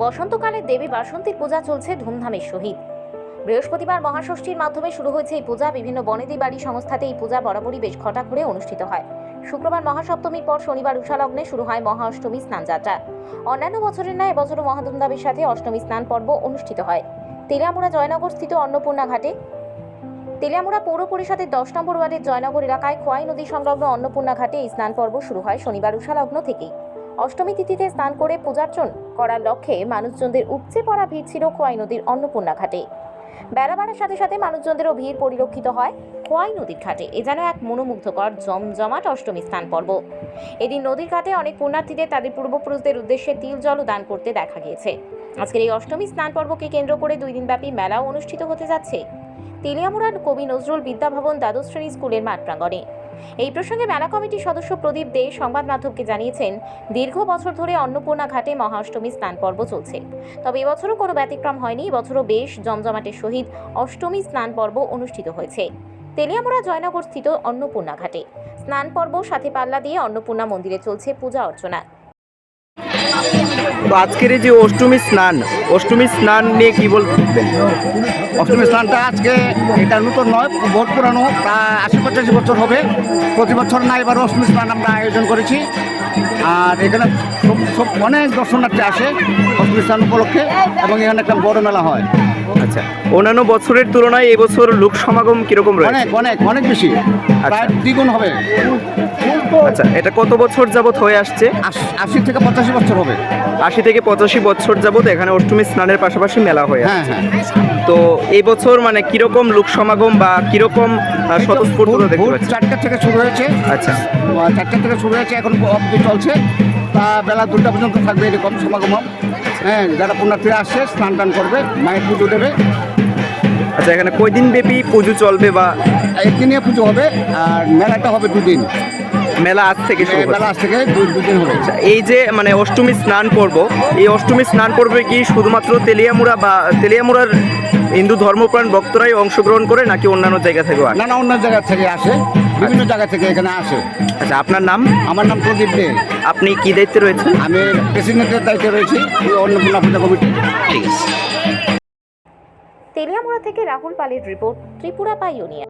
বসন্তকালে দেবী বাসন্তীর পূজা চলছে ধুমধামের সহিত। বৃহস্পতিবার মহাষষ্ঠীর মাধ্যমে শুরু হয়েছে এই পূজা। বিভিন্ন বনেদি বাড়ি সংস্থাতে এই পূজা বরাবরই বেশ ঘটা করে অনুষ্ঠিত হয়। শুক্রবার মহাসপ্তমীর পর শনিবার উষালগ্নে শুরু হয় মহা অষ্টমী স্নানযাত্রা। অন্যান্য বছরের ন্যায় এবছরও মহাধুমধামের সাথে অষ্টমী স্নান পর্ব অনুষ্ঠিত হয়। তেলিয়ামুড়া জয়নগর স্থিত অন্নপূর্ণা ঘাটে তেলিয়ামুড়া পৌর পরিষদের দশ নম্বর ওয়ার্ডের জয়নগর এলাকায় খোয়াই নদী সংলগ্ন অন্নপূর্ণা ঘাটে এই স্নান পর্ব শুরু হয় শনিবার উষালগ্ন থেকেই। অষ্টমী তিথিতে স্নান করে পূজার্চন করার লক্ষ্যে মানুষজনদের উপচে পড়া ভিড় ছিল খোয়াই নদীর অন্নপূর্ণা ঘাটে। বেলা বাড়ার সাথে সাথে মানুষজনদেরও ভিড় পরিলক্ষিত হয় খোয়াই নদীর ঘাটে। এ যেন এক মনোমুগ্ধকর, জমজমাট অষ্টমী স্থান পর্ব। এদিন নদীর ঘাটে অনেক পুণ্যার্থীদের, তাদের পূর্বপুরুষদের উদ্দেশ্যে তিল জলও দান করতে দেখা গিয়েছে। আজকের এই অষ্টমী স্নান পর্বকে কেন্দ্র করে দুই দিনব্যাপী মেলাও অনুষ্ঠিত হতে যাচ্ছে। তেলিয়ামুড়ার কবি নজরুল বিদ্যাভবন দ্বাদশ শ্রেণি স্কুলের মাঠ প্রাঙ্গণে। এই প্রসঙ্গে মেলা কমিটির সদস্য প্রদীপ দে সংবাদ মাধ্যমকে জানিয়েছেন, দীর্ঘ বছর ধরে অন্নপূর্ণা ঘাটে মহাষ্টমী স্নান পর্ব চলছে। তবে এবছরও কোনো ব্যতিক্রম হয়নি, এবছরও বেশ জমজমাটের সহিত অষ্টমী স্নান পর্ব অনুষ্ঠিত হয়েছে। তেলিয়ামুড়া জয়নগর স্থিত অন্নপূর্ণা ঘাটে। স্নান পর্ব সাথে পাল্লা দিয়ে অন্নপূর্ণা মন্দিরে চলছে পূজা অর্চনা। তো আজকের এই যে অষ্টমী স্নান অষ্টমী স্নান নিয়ে কি বলবেন অষ্টমী স্নানটা আজকে এটা নতুন নয় বহুত পুরানো প্রায় আশি পঁচাশি বছর হবে। প্রতি বছর না এবার অষ্টমী স্নান আমরা আয়োজন করেছি। আর এখানে সব সব অনেক দর্শনার্থী আসে অষ্টমী স্নান উপলক্ষে এবং এখানে একটা বড় মেলা হয়। আচ্ছা অন্যান্য বছরের তুলনায় এবছর লোক সমাগম কীরকম রয়েছে? অনেক অনেক অনেক বেশি প্রায় দ্বিগুণ হবে। আচ্ছা এটা কত বছর যাবত হয়ে আসছে? আশ- আশি থেকে পঁচাশি বছর। হবে। আশি থেকে পঁচাশি বছর যাবত এখানে অষ্টমী স্নানের পাশাপাশি মেলা হয়ে হ্যাঁ হ্যাঁ। তো এই বছর মানে কীরকম লোক সমাগম বা কীরকম স্বতঃস্ফূর্ততা দেখতে পাচ্ছি। চারটা থেকে শুরু হয়েছে। আচ্ছা। চারটা থেকে শুরু হয়েছে এখন অবধি চলছে। তা বেলা দুটা পর্যন্ত থাকবে এরকম সমাগম। হ্যাঁ যারা পুণ্যার্থীরা আসছে স্নান টান করবে মায়ের পুজো দেবে। আচ্ছা এখানে কয়দিন ব্যাপী পুজো চলবে বা একদিনে পুজো হবে আর মেলাটা হবে দুদিন। মেলা আজ থেকে শুরু হচ্ছে? বেলা আজ থেকে দুই দুদিন হবে এই যে মানে অষ্টমী স্নান পর্ব এই অষ্টমী স্নান পর্বে কি শুধুমাত্র তেলিয়ামুড়া বা তেলিয়ামুড়ার হিন্দু ধর্মপ্রাণ ভক্তরাই অংশগ্রহণ করে নাকি অন্যান্য জায়গা থেকেও আসে? না না অন্য জায়গা থেকে আসে। বিভিন্ন জায়গা থেকে এখানে আসে। আচ্ছা আপনার নাম? আমার নাম প্রদীপ দে। আপনি কি দায়িত্বে রয়েছেন? আমি প্রেসিডেন্টের দায়িত্বে রয়েছি। এই অন্নপূর্ণা পূজা কমিটি তেলিয়ামুড়া থেকে রাহুল পালের রিপোর্ট ত্রিপুরা পাইওনিয়া